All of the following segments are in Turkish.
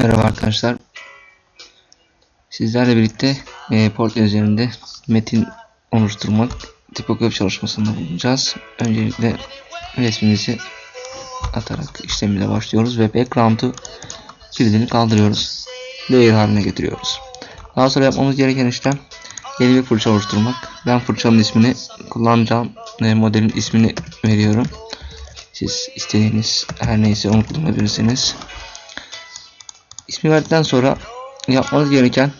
Merhaba arkadaşlar. Sizlerle birlikte e, Portland üzerinde metin oluşturmak tipografi çalışmasında bulunacağız. Öncelikle resmimizi atarak işlemine başlıyoruz ve background'u kilidini kaldırıyoruz. Layer haline getiriyoruz. Daha sonra yapmamız gereken işlem yeni bir fırça oluşturmak. Ben fırçanın ismini kullanacağım e, modelin ismini veriyorum. Siz istediğiniz her neyse onu kullanabilirsiniz. İsmi verdikten sonra yapmanız gereken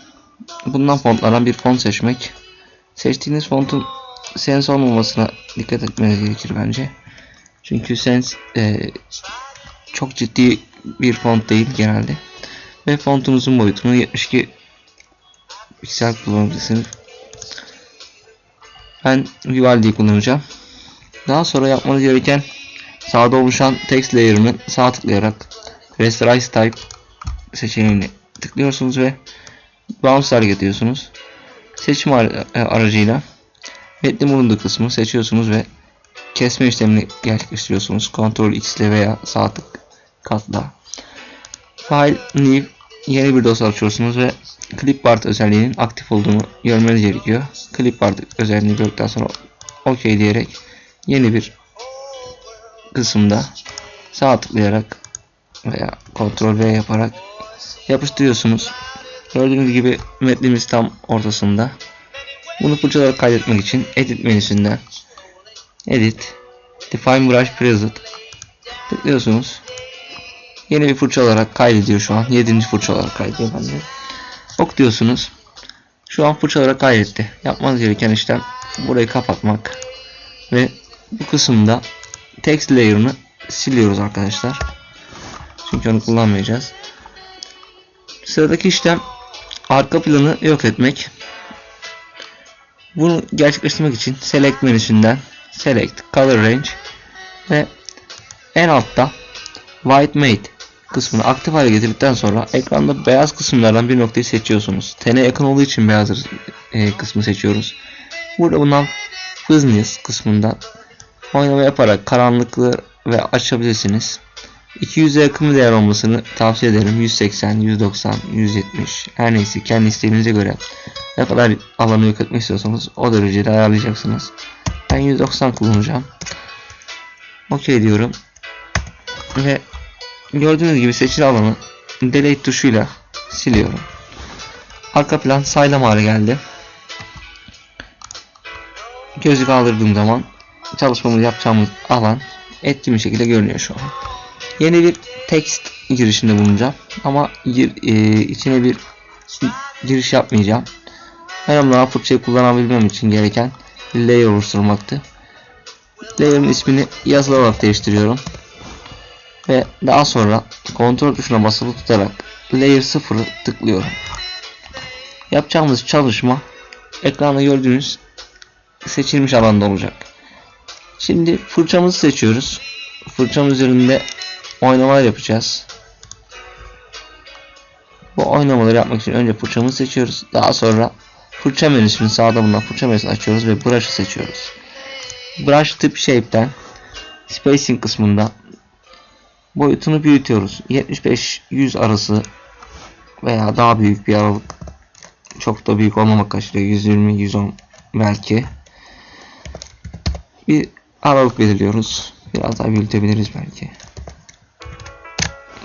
bundan fontlardan bir font seçmek. Seçtiğiniz fontun sens olmamasına dikkat etmeniz gerekir bence. Çünkü sens e, çok ciddi bir font değil genelde. Ve fontunuzun boyutunu 72 piksel kullanabilirsiniz. Ben Vivaldi'yi kullanacağım. Daha sonra yapmanız gereken sağda oluşan text layer'ını sağ tıklayarak Rasterize Type seçeneğini tıklıyorsunuz ve Bounce hareket ediyorsunuz. Seçim ar- e, aracıyla metnin bulunduğu kısmı seçiyorsunuz ve kesme işlemini gerçekleştiriyorsunuz. Ctrl X ile veya sağ tık katla. File New yeni bir dosya açıyorsunuz ve Clipboard özelliğinin aktif olduğunu görmeniz gerekiyor. Clipboard özelliğini gördükten sonra OK diyerek yeni bir kısımda sağ tıklayarak veya Ctrl V yaparak yapıştırıyorsunuz. Gördüğünüz gibi metnimiz tam ortasında. Bunu fırçalara kaydetmek için Edit menüsünden Edit Define Brush Preset tıklıyorsunuz. Yeni bir fırça olarak kaydediyor şu an. 7. fırça olarak kaydediyor bende. Ok diyorsunuz. Şu an fırça olarak kaydetti. Yapmanız gereken işlem burayı kapatmak ve bu kısımda text layer'ını siliyoruz arkadaşlar. Çünkü onu kullanmayacağız. Sıradaki işlem arka planı yok etmek. Bunu gerçekleştirmek için Select menüsünden Select Color Range ve en altta White Mate kısmını aktif hale getirdikten sonra ekranda beyaz kısımlardan bir noktayı seçiyorsunuz. Tene yakın olduğu için beyaz e, kısmı seçiyoruz. Burada bundan Fuzziness kısmından oynama yaparak karanlıklığı ve açabilirsiniz. 200'e yakın bir değer olmasını tavsiye ederim. 180, 190, 170 her neyse kendi isteğinize göre ne kadar alanı yok etmek istiyorsanız o derecede ayarlayacaksınız. Ben 190 kullanacağım. OK diyorum. Ve gördüğünüz gibi seçili alanı delete tuşuyla siliyorum. Arka plan saylama hale geldi. Gözü kaldırdığım zaman çalışmamızı yapacağımız alan etkin bir şekilde görünüyor şu an. Yeni bir text girişinde bulunacağım. Ama gir, e, içine bir giriş yapmayacağım. Önemli olan fırçayı kullanabilmem için gereken layer oluşturmaktı. Layer'ın ismini yazılı olarak değiştiriyorum. Ve daha sonra kontrol tuşuna basılı tutarak layer 0'ı tıklıyorum. Yapacağımız çalışma ekranda gördüğünüz seçilmiş alanda olacak. Şimdi fırçamızı seçiyoruz. Fırçamın üzerinde oynamalar yapacağız. Bu oynamaları yapmak için önce fırçamızı seçiyoruz. Daha sonra fırça menüsünün sağda bulunan fırça menüsünü açıyoruz ve brush'ı seçiyoruz. Brush tip shape'den spacing kısmında boyutunu büyütüyoruz. 75-100 arası veya daha büyük bir aralık çok da büyük olmamak kaçırıyor. 120-110 belki. Bir aralık belirliyoruz. Biraz daha büyütebiliriz belki.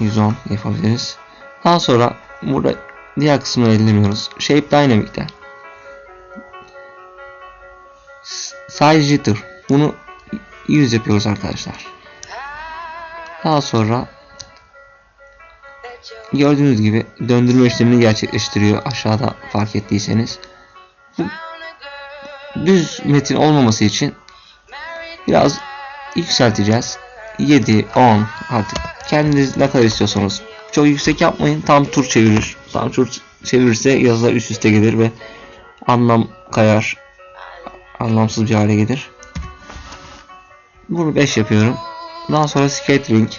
110 yapabiliriz. Daha sonra burada diğer kısmını ellemiyoruz. Shape Dynamic'ten Size Jitter bunu 100 yapıyoruz arkadaşlar. Daha sonra gördüğünüz gibi döndürme işlemini gerçekleştiriyor aşağıda fark ettiyseniz. Bu düz metin olmaması için biraz yükselteceğiz. 7, 10 artık kendiniz ne kadar istiyorsanız. Çok yüksek yapmayın. Tam tur çevirir. Tam tur çevirirse yazılar üst üste gelir ve anlam kayar. Anlamsız bir hale gelir. Bunu 5 yapıyorum. Daha sonra scattering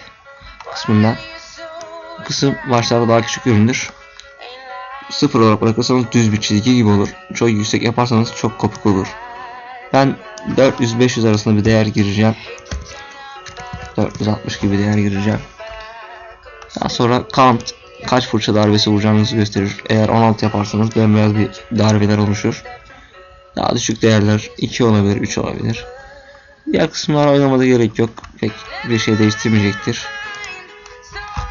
kısmından kısım başlarda daha küçük görünür. Sıfır olarak bırakırsanız düz bir çizgi gibi olur. Çok yüksek yaparsanız çok kopuk olur. Ben 400-500 arasında bir değer gireceğim. 460 gibi değer gireceğim. Daha sonra count kaç fırça darbesi vuracağınızı gösterir. Eğer 16 yaparsanız bembeyaz bir darbeler oluşur. Daha düşük değerler 2 olabilir, 3 olabilir. Diğer kısımlar oynamada gerek yok. Pek bir şey değiştirmeyecektir.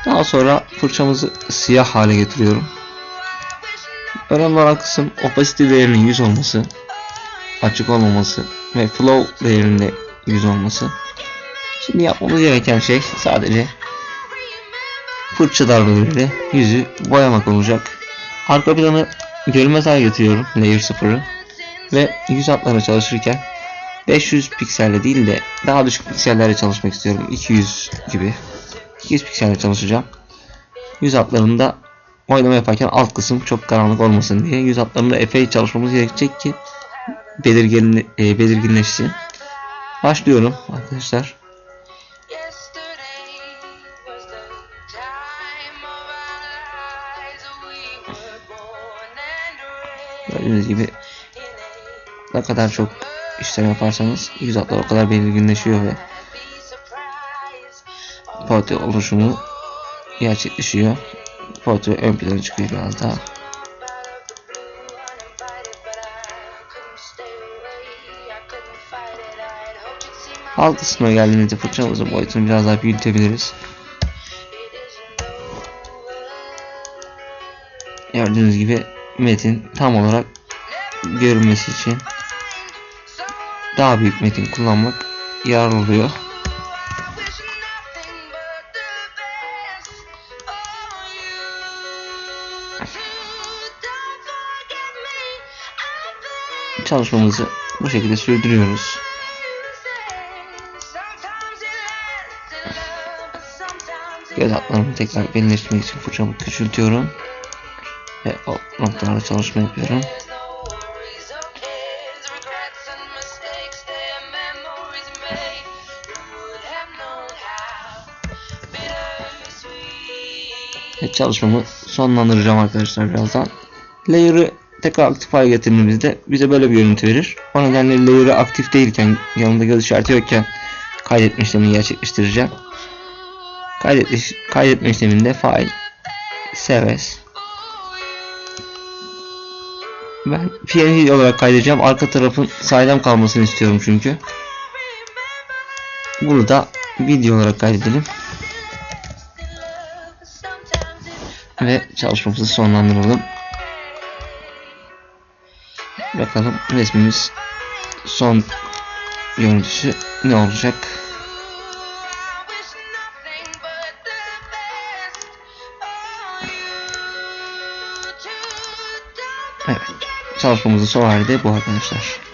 Daha sonra fırçamızı siyah hale getiriyorum. Önemli olan kısım opacity değerinin 100 olması, açık olmaması ve flow değerinde 100 olması. Şimdi yapmamız gereken şey sadece fırça darbeleriyle yüzü boyamak olacak. Arka planı görünmez hale getiriyorum layer 0'ı ve yüz hatlarına çalışırken 500 pikselle değil de daha düşük piksellerle çalışmak istiyorum. 200 gibi. 200 pikselle çalışacağım. Yüz hatlarında oynama yaparken alt kısım çok karanlık olmasın diye yüz hatlarında epey çalışmamız gerekecek ki belirgin, e, belirginleşsin. Başlıyorum arkadaşlar. Gördüğünüz gibi ne kadar çok işlem yaparsanız yüz hatlar o kadar belirginleşiyor ve portre oluşumu gerçekleşiyor. Portre ön plana çıkıyor biraz daha. Alt kısmına geldiğimizde fırçamızın boyutunu biraz daha büyütebiliriz. Gördüğünüz gibi metin tam olarak görünmesi için daha büyük metin kullanmak yararlı oluyor. Çalışmamızı bu şekilde sürdürüyoruz. Göz hatlarımı tekrar belirleştirmek için fırçamı küçültüyorum. Ve o noktalarda çalışma yapıyorum. Ve çalışmamı sonlandıracağım arkadaşlar birazdan. Layer'ı tekrar aktif hale getirdiğimizde bize böyle bir görüntü verir. O nedenle layer'ı aktif değilken yanında göz işareti yokken kaydetme işlemini gerçekleştireceğim. Kaydetme, kaydetme işleminde file seves ben PNG olarak kaydedeceğim. Arka tarafın saydam kalmasını istiyorum çünkü. Bunu da video olarak kaydedelim. Ve çalışmamızı sonlandıralım. Bakalım resmimiz son görüntüsü ne olacak? Çalışmamızın son hali de bu arkadaşlar.